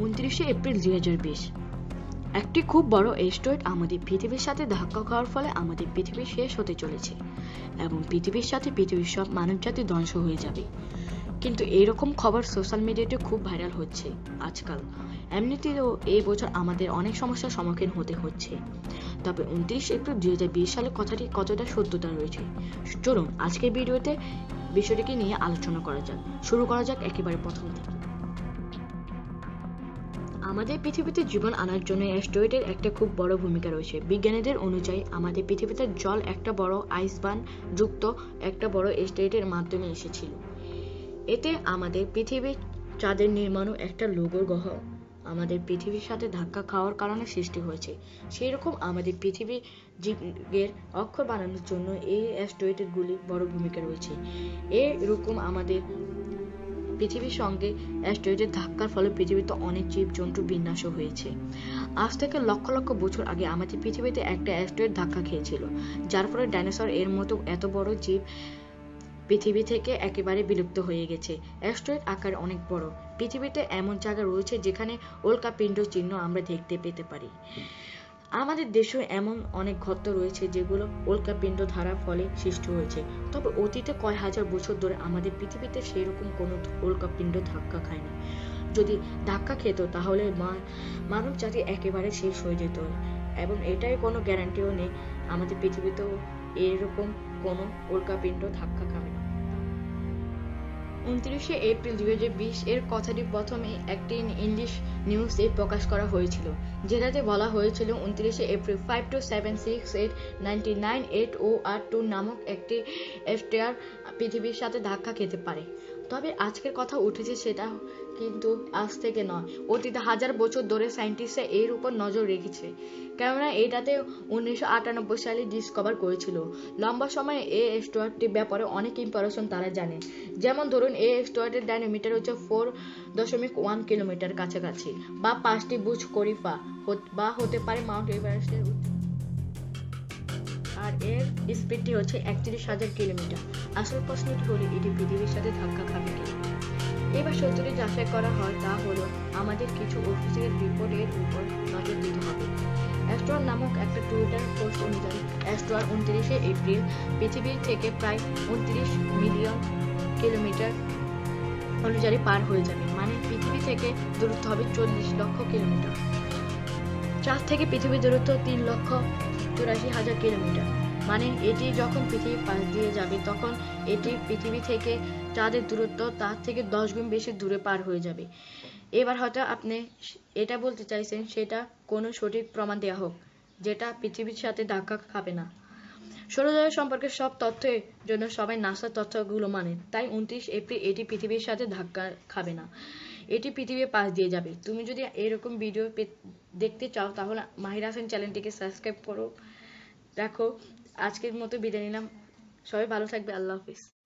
উনত্রিশে এপ্রিল দুই হাজার বিশ। একটি খুব বড় এস্টোয়েড আমাদের পৃথিবীর সাথে ধাক্কা খাওয়ার ফলে আমাদের পৃথিবী শেষ হতে চলেছে এবং পৃথিবীর সাথে পৃথিবীর সব মানবজাতি ধ্বংস হয়ে যাবে। কিন্তু এইরকম খবর সোশ্যাল মিডিয়াতে খুব ভাইরাল হচ্ছে আজকাল। এমনিতেও এই বছর আমাদের অনেক সমস্যার সম্মুখীন হতে হচ্ছে। তবে উনত্রিশ এপ্রিল দুই হাজার বিশ সালে কথাটি কতটা সত্যতা রয়েছে? চলুন আজকের ভিডিওতে বিষয়টিকে নিয়ে আলোচনা করা যাক। শুরু করা যাক একেবারে প্রথম থেকে। আমাদের পৃথিবীতে জীবন আনার জন্য অ্যাস্ট্রয়েডের একটা খুব বড় ভূমিকা রয়েছে। বিজ্ঞানীদের অনুযায়ী, আমাদের পৃথিবীতে জল একটা বড় আইসবান যুক্ত একটা বড় অ্যাস্ট্রয়েডের মাধ্যমে এসেছিল। এতে আমাদের পৃথিবীর চাঁদের নির্মাণও একটা লোগোর গ্রহ আমাদের পৃথিবীর সাথে ধাক্কা খাওয়ার কারণে সৃষ্টি হয়েছে। সেই রকম আমাদের পৃথিবী জীবের অক্ষর বানানোর জন্য এই অ্যাস্ট্রয়েডগুলি বড় ভূমিকা রয়েছে। এরকম আমাদের পৃথিবীর সঙ্গে অ্যাস্ট্রয়েডের ধাক্কার ফলে পৃথিবীতে অনেক জীবজন্তু বিনাশ হয়েছে। আজ থেকে লক্ষ লক্ষ বছর আগে আমাদের পৃথিবীতে একটা অ্যাস্ট্রয়েড ধাক্কা খেয়েছিল, যার ফলে ডাইনোসর এর মতো এত বড় জীব পৃথিবী থেকে একেবারে বিলুপ্ত হয়ে গেছে। অ্যাস্ট্রয়েড আকার অনেক বড়। পৃথিবীতে এমন জায়গা রয়েছে যেখানে উল্কাপিণ্ড চিহ্ন আমরা দেখতে পেতে পারি। আমাদের দেশেও এমন অনেক গর্ত রয়েছে যেগুলো উল্কাপিণ্ড ধারার ফলে সৃষ্টি হয়েছে। তবে অতীতে কয় হাজার বছর ধরে আমাদের পৃথিবীতে সেই রকম কোনো উল্কাপিণ্ড ধাক্কা খায়নি। যদি ধাক্কা খেত, তাহলে মানব জাতি একেবারে শেষ হয়ে যেত এবং এটাই কোনো গ্যারান্টিও নেই। আমাদের পৃথিবীতেও এরকম কোনো উল্কাপিণ্ড ধাক্কা না উনত্রিশে এপ্রিল দুই হাজার বিশ এর কথাটি প্রথমে একটি ইংলিশ নিউজে প্রকাশ করা হয়েছিল, যেটাতে বলা হয়েছিল উনত্রিশে April five two seven six eight ninety nine eight O R two নামক একটি এফটিআর পৃথিবীর সাথে ধাক্কা খেতে পারে। তবে আজকের কথা উঠেছে সেটা কিন্তু আজ থেকে নয়। অতীতে হাজার বছর ধরে সায়েন্টিস্টরা এর উপর নজর রেখেছে। কেননা এটাতে উনিশশো আটানব্বই সালে ডিসকভার করেছিল। লম্বা সময়ে এই স্টোয়ারটির ব্যাপারে অনেক ইনফরমেশন তারা জানে। যেমন ধরুন এই স্টোয়ারটির ডায়নোমিটার হচ্ছে ফোর দশমিক ওয়ান কিলোমিটার কাছাকাছি বা পাঁচটি বুজ করিফা বা হতে পারে মাউন্ট এভারেস্টের আর এর স্পিডটি হচ্ছে একত্রিশ হাজার কিলোমিটার। আসল প্রশ্নটি হলো, এটি পৃথিবীর সাথে ধাক্কা খাবে কি এবার সত্যটি যাচাই করা হয়, তা হলো, আমাদের কিছু অফিসিয়াল রিপোর্টের উপর নজর দিতে হবে। অ্যাস্ট্রোয়ার নামক একটা টুইটার পোস্ট অনুযায়ী অ্যাস্ট্রোয়ার উনত্রিশে এপ্রিল পৃথিবীর থেকে প্রায় উনত্রিশ মিলিয়ন কিলোমিটার অনুযায়ী পার হয়ে যাবে। মানে পৃথিবী থেকে দূরত্ব হবে চল্লিশ লক্ষ কিলোমিটার। চাঁদ থেকে পৃথিবীর দূরত্ব তিন লক্ষ চুরাশি হাজার কিলোমিটার। মানে এটি যখন পৃথিবীর পাশ দিয়ে যাবে, তখন এটি পৃথিবী থেকে চাঁদের দূরত্ব তার থেকে দশ গুণ বেশি দূরে পার হয়ে যাবে। এবার হয়তো আপনি এটা বলতে চাইছেন, সেটা কোনো সঠিক প্রমাণ দেওয়া হোক, যেটা পৃথিবীর সাথে ধাক্কা খাবে না। সৌরজগৎ সম্পর্কে সব তথ্যের জন্য সবাই নাসার তথ্যগুলো মানে তাই উনত্রিশ এপ্রিল এটি পৃথিবীর সাথে ধাক্কা খাবে না। এটি পৃথিবীর পাশ দিয়ে যাবে। তুমি যদি এরকম ভিডিও দেখতে চাও, তাহলে মাহির হাসান চ্যানেলটিকে সাবস্ক্রাইব করো। দেখো আজকের মতো বিদায় নিলাম। সবাই ভালো থাকবে। আল্লাহ হাফিজ।